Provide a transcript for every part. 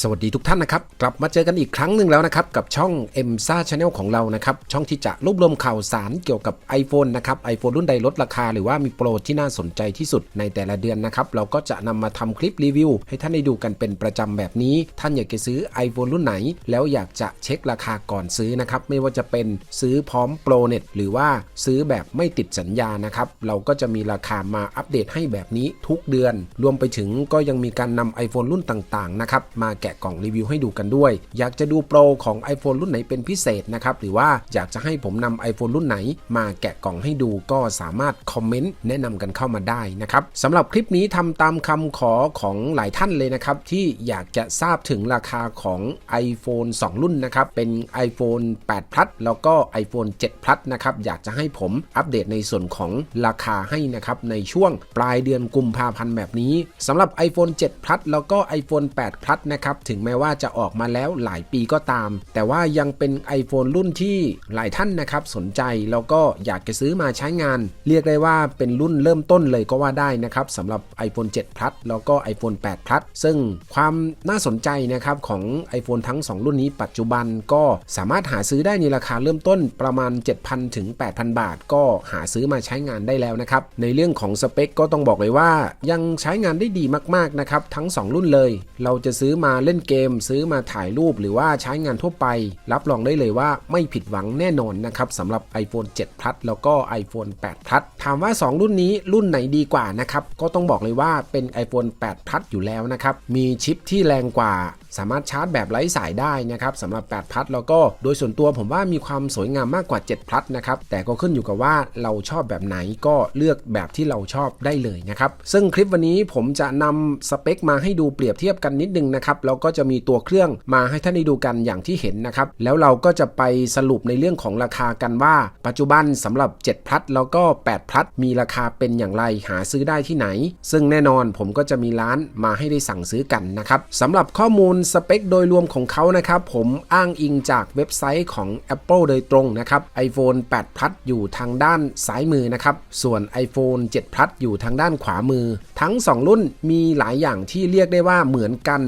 สวัสดีทุกท่านนะครับ กลับมาเจอกันอีกครั้งหนึ่งแล้วนะครับ กับช่อง m s a Channel ของเรานะครับ ช่องที่จะรวบรวมข่าวสารเกี่ยวกับ iPhone นะครับ iPhone รุ่นใดลดราคาหรือว่ามีโปรที่น่าสนใจที่สุดในแต่ละเดือนนะครับ เราก็จะนำมาทำคลิปรีวิว ให้ท่านได้ดูกันเป็นประจำแบบนี้ ท่านอยากจะซื้อ iPhone รุ่นไหน แล้วอยากจะเช็คราคาก่อนซื้อนะครับไม่ว่าจะเป็นซื้อพร้อมโปรเน็ตหรือว่าซื้อแบบไม่ติดสัญญานะครับเราก็จะมีราคามาอัปเดตให้แบบนี้ทุกเดือน รวมไปถึงก็ยังมีการนำ iPhone รุ่นต่างๆนะครับมาแกะกล่องรีวิวให้ดูกันด้วย อยากจะดูโปรของ iPhone รุ่นไหนเป็นพิเศษนะครับ หรือว่าอยากจะให้ผมนำ iPhone รุ่นไหน มาแกะกล่องให้ดูก็สามารถคอมเมนต์แนะนำกันเข้ามาได้นะครับสำหรับคลิปนี้ทำตามคำขอของหลายท่านเลยนะครับ ที่อยากจะทราบถึงราคาของ iPhone 2 รุ่นนะครับ เป็น iPhone 8 Plus แล้วก็ iPhone 7 Plus นะครับ อยากจะให้ผมอัปเดตในส่วนของราคาให้นะครับ ในช่วงปลายเดือนกุมภาพันธ์แบบนี้สำหรับ iPhone 7 Plus แล้วก็ iPhone 8 Plus นะครับถึงแม้ว่าจะออกมาแล้วหลายปีก็ตาม แต่ว่ายังเป็น iPhone รุ่นที่หลายท่านนะครับสนใจแล้วก็อยากจะซื้อมาใช้งาน เรียกได้ว่าเป็นรุ่นเริ่มต้นเลยก็ว่าได้นะครับสำหรับ iPhone 7 Plus แล้วก็ iPhone 8 Plus ซึ่งความน่าสนใจนะครับของ iPhone ทั้ง 2 รุ่นนี้ปัจจุบันก็สามารถหาซื้อได้ในราคาเริ่มต้นประมาณ 7,000 ถึง 8,000 บาท ก็หาซื้อมาใช้งานได้แล้วนะครับ ในเรื่องของสเปคก็ต้องบอกเลยว่า ยังใช้งานได้ดีมากๆนะครับทั้ง 2 รุ่นเลย เราจะซื้อมาเล่นเกม ซื้อมาถ่ายรูปหรือว่าใช้งานทั่วไป รับรองได้เลยว่าไม่ผิดหวังแน่นอนนะครับสำหรับ iPhone 7 Plus แล้วก็ iPhone 8 Plus ถามว่า 2 รุ่นนี้รุ่นไหนดีกว่านะครับก็ต้องบอกเลยว่าเป็น iPhone 8 Plus อยู่แล้วนะครับมีชิปที่แรงกว่าสามารถชาร์จแบบไร้สายได้นะครับสำหรับ 8พลัสแล้วก็โดยส่วนตัวผมว่ามีความสวยงามมากกว่า 7พลัสนะครับแต่ก็ขึ้นอยู่กับว่าเราชอบแบบไหนก็เลือกแบบที่เราชอบได้เลยนะครับซึ่งคลิปวันนี้ผมจะนำสเปคมาให้ดูเปรียบเทียบกันนิดนึงนะครับแล้วก็จะมีตัวเครื่องมาให้ท่านได้ดูกันอย่างที่เห็นนะครับ แล้วเราก็จะไปสรุปในเรื่องของราคากันว่า ปัจจุบันสำหรับ 7 พลัสแล้วก็ 8 พลัสมีราคาเป็นอย่างไรหาซื้อได้ที่ไหน ซึ่งแน่นอนผมก็จะมีร้านมาให้ได้สั่งซื้อกันนะครับสำหรับข้อมูลสเปคโดยรวมของเขานะครับ ผมอ้างอิงจากเว็บไซต์ของ Apple โดยตรงนะครับ iPhone 8 Plus อยู่ทางด้านซ้ายมือนะครับ ส่วน iPhone 7 Plus อยู่ทางด้านขวามือ ทั้ง 2 รุ่นมีหลายอย่างที่เรียกได้ว่าเหมือนกัน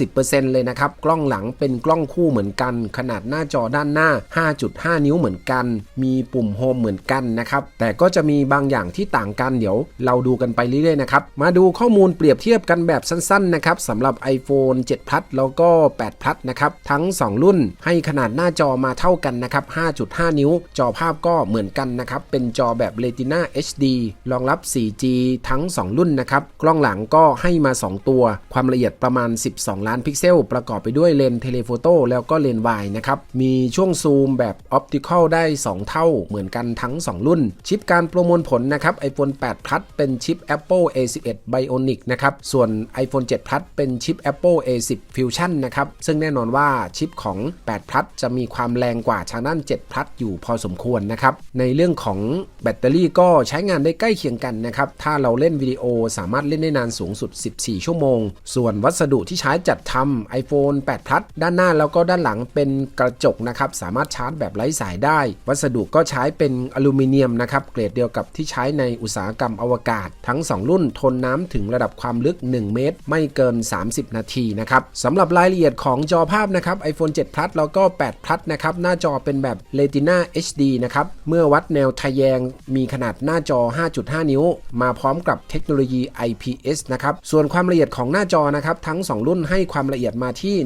90%เลยนะครับ กล้องหลังเป็นกล้องคู่เหมือนกัน ขนาดหน้าจอด้านหน้า 5.5 นิ้วเหมือนกัน มีปุ่มโฮมเหมือนกันนะครับ แต่ก็จะมีบางอย่างที่ต่างกันเดี๋ยว เราดูกันไปเรื่อยๆนะครับ มาดูข้อมูลเปรียบเทียบกันแบบสั้นๆนะครับสำหรับ iPhone 7 Plus แล้วก็ 8 Plus นะครับทั้ง 2 รุ่นให้ขนาดหน้าจอมาเท่ากันนะครับ 5.5 นิ้ว จอภาพก็เหมือนกันนะครับ เป็นจอแบบ Retina HD รองรับ 4G ทั้ง 2 รุ่นนะครับ กล้องหลังก็ให้มา 2 ตัว ความละเอียดประมาณ 12ล้านพิกเซล ประกอบไปด้วยเลนเทเลโฟโต้แล้วก็เลนวายนะครับ มีช่วงซูมแบบออปติคอลได้ 2 เท่าเหมือนกันทั้ง 2 รุ่น ชิปการประมวลผลนะครับ iPhone 8 Plus เป็นชิป Apple A11 Bionic นะครับ ส่วน iPhone 7 Plus เป็นชิป Apple A10 Fusion นะครับ ซึ่งแน่นอนว่าชิปของ 8 Plus จะมีความแรงกว่าทางด้าน 7 Plus อยู่พอสมควรนะครับ ในเรื่องของแบตเตอรี่ก็ใช้งานได้ใกล้เคียงกันนะครับ ถ้าเราเล่นวิดีโอสามารถเล่นได้นานสูงสุด 14 ชั่วโมง ส่วนวัสดุที่ใช้จัดทำ iPhone 8 Plus ด้านหน้าแล้วก็ด้านหลังเป็นกระจกนะครับสามารถชาร์จแบบไร้สายได้ วัสดุก็ใช้เป็นอลูมิเนียมนะครับเกรดเดียวกับที่ใช้ในอุตสาหกรรมอวกาศ ทั้ง 2 รุ่นทนน้ำถึงระดับความลึก 1 เมตร ไม่เกิน 30 นาทีนะครับสำหรับรายละเอียดของจอภาพนะครับ iPhone 7 Plus แล้วก็ 8 Plus นะครับหน้าจอเป็นแบบ Retina HD นะครับเมื่อวัดแนวทะแยงมีขนาดหน้าจอ 5.5 นิ้ว มาพร้อมกับเทคโนโลยี IPS นะครับส่วนความละเอียดของหน้าจอนะครับทั้ง 2 รุ่นให้ความละเอียดมาที่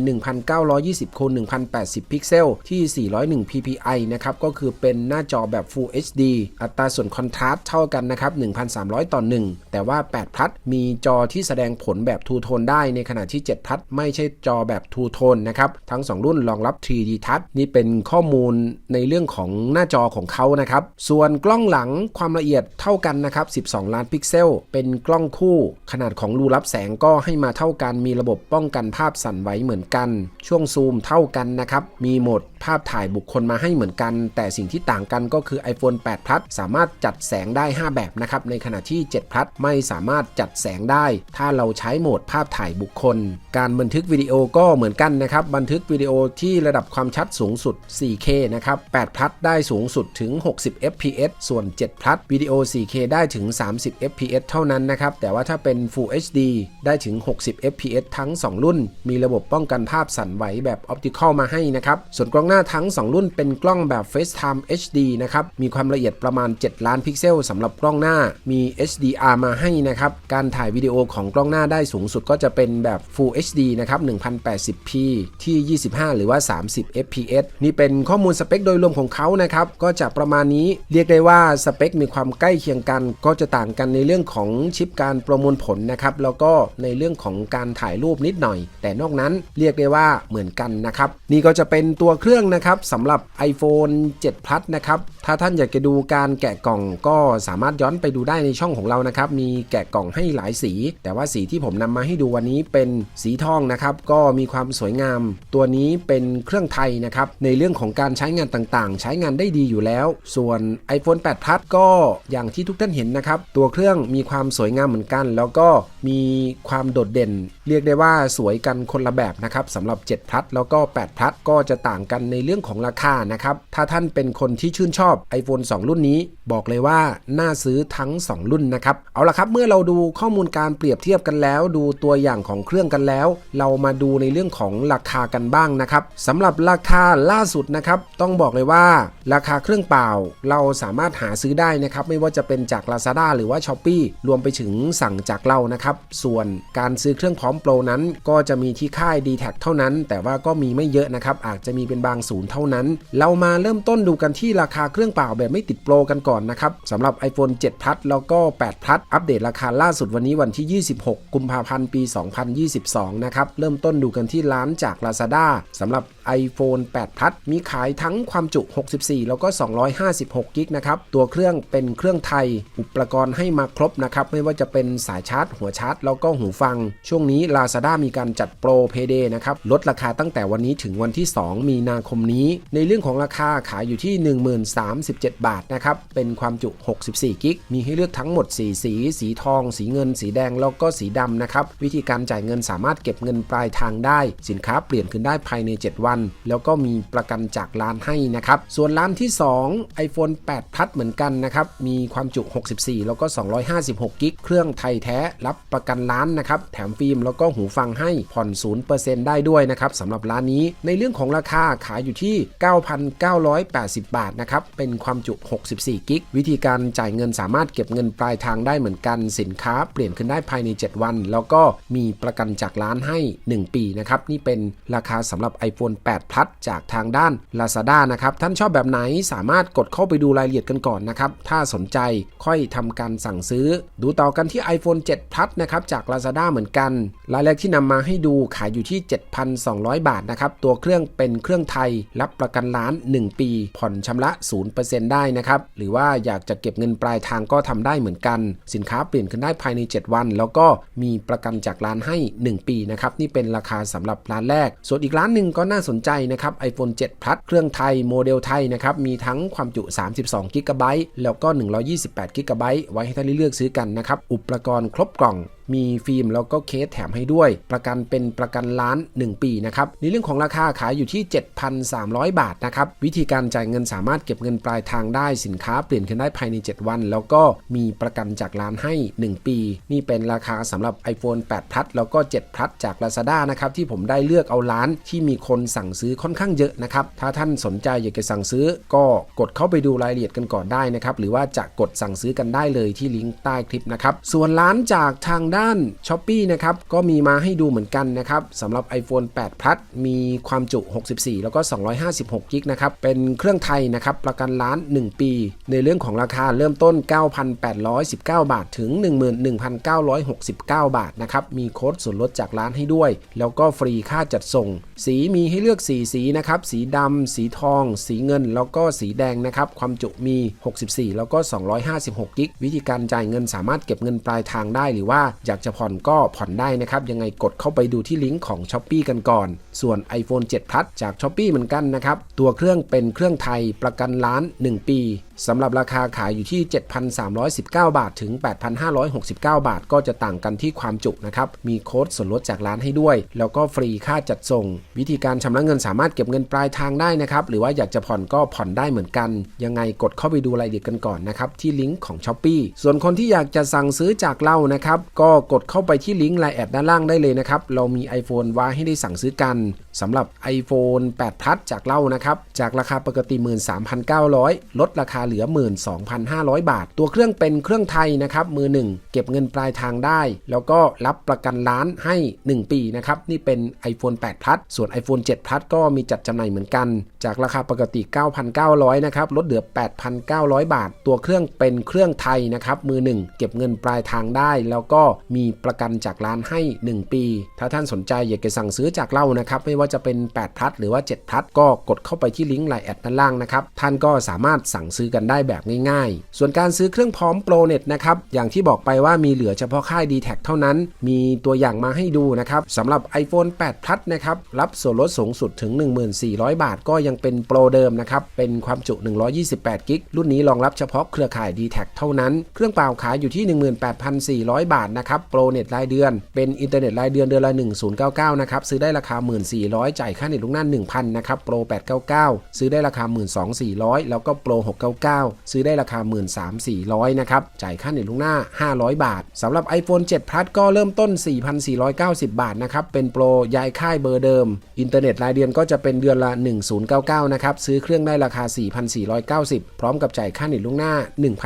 1920คูณ1080 พิกเซล ที่ 401 ppi นะครับ ก็คือเป็นหน้าจอแบบ Full HD อัตราส่วนคอนทราสต์เท่ากันนะครับ 1,300 ต่อ 1 แต่ว่า8 Plus มีจอที่แสดงผลแบบทูโทนได้ ในขณะที่7 Plus ไม่ใช่จอแบบทูโทนนะครับ ทั้ง 2 รุ่นรองรับ 3D Touch นี่เป็นข้อมูลในเรื่องของหน้าจอของเขานะครับ ส่วนกล้องหลังความละเอียดเท่ากันนะครับ 12 ล้านพิกเซล เป็นกล้องคู่ ขนาดของรูรับแสงก็ให้มาเท่ากัน มีระบบป้องกันภาพสั่นไหวเหมือนกัน ช่วงซูมเท่ากันนะครับ มีโหมดภาพถ่ายบุคคลมาให้เหมือนกัน แต่สิ่งที่ต่างกันก็คือ iPhone 8 Plus สามารถจัดแสงได้ 5 แบบนะครับ ในขณะที่ 7 Plus ไม่สามารถจัดแสงได้ ถ้าเราใช้โหมดภาพถ่ายบุคคล การบันทึกวิดีโอก็เหมือนกันนะครับ บันทึกวิดีโอที่ระดับความชัดสูงสุด 4K นะครับ8พลัสได้สูงสุดถึง 60 fps ส่วน7พลัสวิดีโอ 4K ได้ถึง 30 fps เท่านั้นนะครับ แต่ว่าถ้าเป็น Full HD ได้ถึง 60 fps ทั้ง 2 รุ่นมีระบบป้องกันภาพสั่นไหวแบบ Optical มาให้นะครับ ส่วนกล้องหน้าทั้ง 2 รุ่นเป็นกล้องแบบ FaceTime HD นะครับ มีความละเอียดประมาณ 7 ล้านพิกเซลสำหรับกล้องหน้า มี HDR มาให้นะครับ การถ่ายวิดีโอของกล้องหน้าได้สูงสุดก็จะเป็นแบบ Full HD นะครับ 1080p ที่ 25 หรือว่า 30 fps นี่เป็นข้อมูลสเปคโดยรวมของเขานะครับ ก็จะประมาณนี้ เรียกได้ว่าสเปคมีความใกล้เคียงกัน ก็จะต่างกันในเรื่องของชิปการประมวลผลนะครับ แล้วก็ในเรื่องของการถ่ายรูปนิดหน่อยแต่นอกนั้นเรียกได้ว่าเหมือนกันนะครับ นี่ก็จะเป็นตัวเครื่องนะครับสำหรับ iPhone 7 Plus นะครับ ถ้าท่านอยากจะดูการแกะกล่องก็สามารถย้อนไปดูได้ในช่องของเรานะครับ มีแกะกล่องให้หลายสี แต่ว่าสีที่ผมนำมาให้ดูวันนี้เป็นสีทองนะครับ ก็มีความสวยงาม ตัวนี้เป็นเครื่องไทยนะครับ ในเรื่องของการใช้งานต่างๆ ใช้งานได้ดีอยู่แล้ว ส่วน iPhone 8 Plus ก็อย่างที่ทุกท่านเห็นนะครับ ตัวเครื่องมีความสวยงามเหมือนกัน แล้วก็มีความโดดเด่น เรียกได้ว่าสวยกันคนละแบบนะครับสำหรับ7 Plus แล้วก็8 Plus ก็จะต่างกันในเรื่องของราคานะครับถ้าท่านเป็นคนที่ชื่นชอบ iPhone 2 รุ่นนี้ บอกเลยว่าน่าซื้อทั้ง 2 รุ่นนะครับเอาละครับเมื่อเราดูข้อมูลการเปรียบเทียบกันแล้ว ดูตัวอย่างของเครื่องกันแล้ว เรามาดูในเรื่องของราคากันบ้างนะครับสำหรับราคาล่าสุดนะครับต้องบอกเลยว่า ราคาเครื่องเปล่า เราสามารถหาซื้อได้นะครับไม่ว่าจะเป็นจาก Lazada หรือว่า s h อ p e e รวมไปถึงสั่งจากเรานะครับส่วนการซื้อเครื่องพร้อมโปรนั้นก็จะมีที่ค่าย d t แทเท่านั้น แต่ว่าก็มีไม่เยอะนะครับ อาจจะมีเป็นบางศูนย์เท่านั้น เรามาเริ่มต้นดูกันที่ราคาเครื่องเปล่าแบบไม่ติดโปรกันก่อนนะครับสำหรับ iPhone 7 Plus แล้วก็ 8 Plus อัปเดตราคาล่าสุดวันนี้วันที่ 26 กุมภาพันธ์ ปี 2022 นะครับ เริ่มต้นดูกันที่ร้านจาก Lazada สำหรับ iPhone 8 Plus มีขายทั้งความจุ 64 แล้วก็ 256 กิกนะครับ ตัวเครื่องเป็นเครื่องไทย อุปกรณ์ให้มาครบนะครับ ไม่ว่าจะเป็นสายชาร์จ หัวชาร์จ แล้วก็หูฟัง ช่วงนี้ Lazada มีการจัดโปรเพเดนะครับ ลดราคาตั้งแต่วันนี้ถึงวันที่ 2 มีนาคมนี้ ในเรื่องของราคาขายอยู่ที่ 1037 บาทนะครับ เป็นความจุ 64 กิก มีให้เลือกทั้งหมด 4 สี สีทอง สีเงิน สีแดง แล้วก็สีดำนะครับ วิธีการจ่ายเงินสามารถเก็บเงินปลายทางได้ สินค้าเปลี่ยนคืนได้ภายใน 7 วันแล้วก็มีประกันจากร้านให้นะครับ ส่วนร้านที่ 2 iPhone 8 Plus เหมือนกันนะครับ มีความจุ 64 แล้วก็ 256 กิก เครื่องไทยแท้รับประกันร้านนะครับ แถมฟิล์มแล้วก็หูฟังให้ผ่อน 0%ได้ด้วยนะครับสำหรับร้านนี้ ในเรื่องของราคาขายอยู่ที่ 9,980 บาทนะครับ เป็นความจุ 64 กิก วิธีการจ่ายเงินสามารถเก็บเงินปลายทางได้เหมือนกัน สินค้าเปลี่ยนขึ้นได้ภายใน 7 วัน แล้วก็มีประกันจากร้านให้ 1 ปีนะครับ นี่เป็นราคาสำหรับ iPhone 8 Plus จากทางด้าน Lazada นะครับ ท่านชอบแบบไหนสามารถกดเข้าไปดูรายละเอียดกันก่อนนะครับ ถ้าสนใจค่อยทำการสั่งซื้อ ดูต่อกันที่ iPhone 7 Plus นะครับจาก Lazada เหมือนกัน รายแรกที่นำมาให้ดูขายอยู่ที่ 7,200 บาทนะครับ ตัวเครื่องเป็นเครื่องไทย รับประกันร้าน 1 ปี ผ่อนชำระ 0%ได้นะครับ หรือว่าอยากจะเก็บเงินปลายทางก็ทำได้เหมือนกัน สินค้าเปลี่ยนขึ้นได้ภายใน 7 วัน แล้วก็มีประกันจากร้านให้ 1 ปีนะครับ นี่เป็นราคาสำหรับร้านแรก ส่วนอีกร้านหนึ่งก็น่าสนใจนะครับ iPhone 7 Plus เครื่องไทยโมเดลไทยนะครับมีทั้งความจุ 32 g b แล้วก็ 128 g b ไว้ให้ท่านเลือกซื้อกันนะครับ อุปกรณ์ครบกล่อง มีฟิล์มแล้วก็เคสแถมให้ด้วย ประกันเป็นประกันล้าน 1 ปีนะครับ ในเรื่องของราคาขายอยู่ที่ 7,300 บาทนะครับ วิธีการจ่ายเงินสามารถเก็บเงินปลายทางได้สินค้าเปลี่ยนขึ้นได้ภายใน 7 วัน แล้วก็มีประกันจากร้านให้ 1 ปี นี่เป็นราคาสำหรับ iPhone 8 Plus แล้วก็ 7 Plus จาก Lazada นะครับที่ผมได้เลือกเอาร้านที่มีคนสั่งซื้อค่อนข้างเยอะนะครับถ้าท่านสนใจอยากจะสั่งซื้อ ก็กดเข้าไปดูรายละเอียดกันก่อนได้นะครับหรือว่าจะกดสั่งซื้อกันได้เลยที่ลิงก์ใต้คลิปนะครับส่วนร้านจากทางด้าน s h อ p e e นะครับ ก็มีมาให้ดูเหมือนกันนะครับสำหรับ iPhone 8 Plus มีความจุ 64 แล้วก็ 256กิกนะครับ เป็นเครื่องไทยนะครับ ประกันล้าน 1 ปี ในเรื่องของราคาเริ่มต้น 9,819 บาท ถึง 11,969 บาทนะครับ มีโค้ดส่วนลดจากร้านให้ด้วย แล้วก็ฟรีค่าจัดส่ง สีมีให้เลือก 4 สีนะครับ สีดำ สีทอง สีเงิน แล้วก็สีแดงนะครับ ความจุมี 64 แล้วก็ 256กิกวิธีการจ่ายเงินสามารถเก็บเงินปลายทางได้หรือว่าอยากจะผ่อนก็ผ่อนได้นะครับ ยังไงกดเข้าไปดูที่ลิงก์ของ s h อ p e e กันก่อน ส่วน iPhone 7 Plus จาก s h อ p e e เหมือนกันนะครับ ตัวเครื่องเป็นเครื่องไทยประกันล้าน 1 ปีสำหรับราคาขายอยู่ที่ 7,319 บาท ถึง 8,569 บาท ก็จะต่างกันที่ความจุนะครับ มีโค้ดส่วนลดจากร้านให้ด้วย แล้วก็ฟรีค่าจัดส่ง วิธีการชำระเงินสามารถเก็บเงินปลายทางได้นะครับ หรือว่าอยากจะผ่อนก็ผ่อนได้เหมือนกัน ยังไงกดเข้าไปดูรายละเอียดกันก่อนนะครับ ที่ลิงก์ของ s h อ p e e ส่วนคนที่อยากจะสั่งซื้อจากเรานะครับ ก็กดเข้าไปที่ลิงก์ไลน์แอดด้านล่างได้เลยนะครับ เรามี iPhone ไว้ให้ได้สั่งซื้อกันสำหรับ iPhone 8 Plus จากเรานะครับ จากราคาปกติ 13,900 ลดราคาเหลือ 12,500 บาท ตัวเครื่องเป็นเครื่องไทยนะครับมือหนึ่งเก็บเงินปลายทางได้ แล้วก็รับประกันร้านให้ 1 ปีนะครับนี่เป็น iPhone 8 Plus ส่วน iPhone 7 Plus ก็มีจัดจำหน่ายเหมือนกัน จากราคาปกติ 9,900นะครับลดเหลือ 8,900 บาท ตัวเครื่องเป็นเครื่องไทยนะครับมือหนึ่งเก็บเงินปลายทางได้ แล้วก็มีประกันจากร้านให้ 1 ปี ถ้าท่านสนใจอยากจะสั่งซื้อจากเรานะครับไม่ว่าจะเป็น 8 Plus หรือว่า 7 Plus ก็กดเข้าไปที่ลิงก์ไลน์แอดด้านล่างนะครับท่านก็สามารถสั่งซื้อกันได้แบบง่ายๆ ส่วนการซื้อเครื่องพร้อมโปรเน็ตนะครับ อย่างที่บอกไปว่ามีเหลือเฉพาะค่าย d t แทเท่านั้น มีตัวอย่างมาให้ดูนะครับสำหรับ iPhone 8 Plus นะครับ รับส่วนลดสูงสุดถึง 1400 บาท ก็ยังเป็นโปรเดิมนะครับ เป็นความจุ 128 กิก รุ่นนี้รองรับเฉพาะเครือข่าย d t แทเท่านั้น เครื่องเปล่าขายอยู่ที่ 18,400 บาทนะครับ โปรเน็ตรายเดือน เป็นอินเทอร์เน็ตรายเดือนเดือนละ 1099 นะครับ ซื้อได้ราคา 1400 จ่ายค่าเน็ตลูกหน้า 1,000 นะครับ โปร 899 ซื้อได้ราคา 12,400 แล้วก็โปร 699ซื้อได้ราคา 13,400 นะครับ จ่ายค่าเน็ตลูกหน้า 500 บาทสำหรับ iPhone 7 Plus ก็เริ่มต้น 4,490 บาทนะครับ เป็นโปรย้ายค่ายเบอร์เดิม อินเทอร์เน็ตรายเดือนก็จะเป็นเดือนละ 1099 นะครับ ซื้อเครื่องได้ราคา 4,490 พร้อมกับจ่ายค่าเน็ตลูกหน้า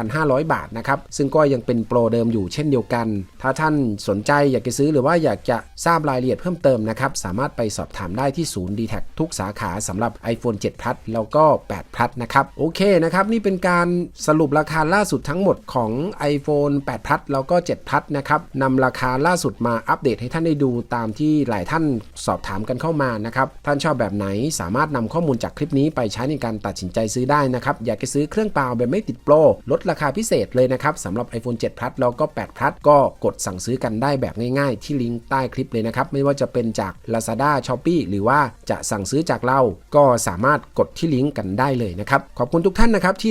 1,500 บาทนะครับ ซึ่งก็ยังเป็นโปรเดิมอยู่เช่นเดียวกัน ถ้าท่านสนใจอยากจะซื้อหรือว่าอยากจะทราบรายละเอียดเพิ่มเติมนะครับ สามารถไปสอบถามได้ที่ศูนย์ d t แททุกสาขาสำหรับ iPhone 7 Plus แล้วก็ 8 Plus นะครับ โอเคนะครับ นี่เป็น็นการสรุปราคาล่าสุดทั้งหมดของ iPhone 8 Plus แล้วก็ 7 Plus นะครับนำราคาล่าสุดมาอัปเดตให้ท่านได้ดูตามที่หลายท่านสอบถามกันเข้ามานะครับท่านชอบแบบไหนสามารถนำข้อมูลจากคลิปนี้ไปใช้ในการตัดสินใจซื้อได้นะครับอยากจะซื้อเครื่องเปล่าแบบไม่ติดโปรลดราคาพิเศษเลยนะครับสำหรับ iPhone 7 Plus แล้วก็ 8 Plus ก็กดสั่งซื้อกันได้แบบง่ายๆ ที่ลิงก์ใต้คลิปเลยนะครับไม่ว่าจะเป็นจาก Lazada Shopee หรือว่าจะสั่งซื้อจากเรา ก็สามารถกดที่ลิงก์กันได้เลยนะครับขอบคุณทุกท่านนะครับที่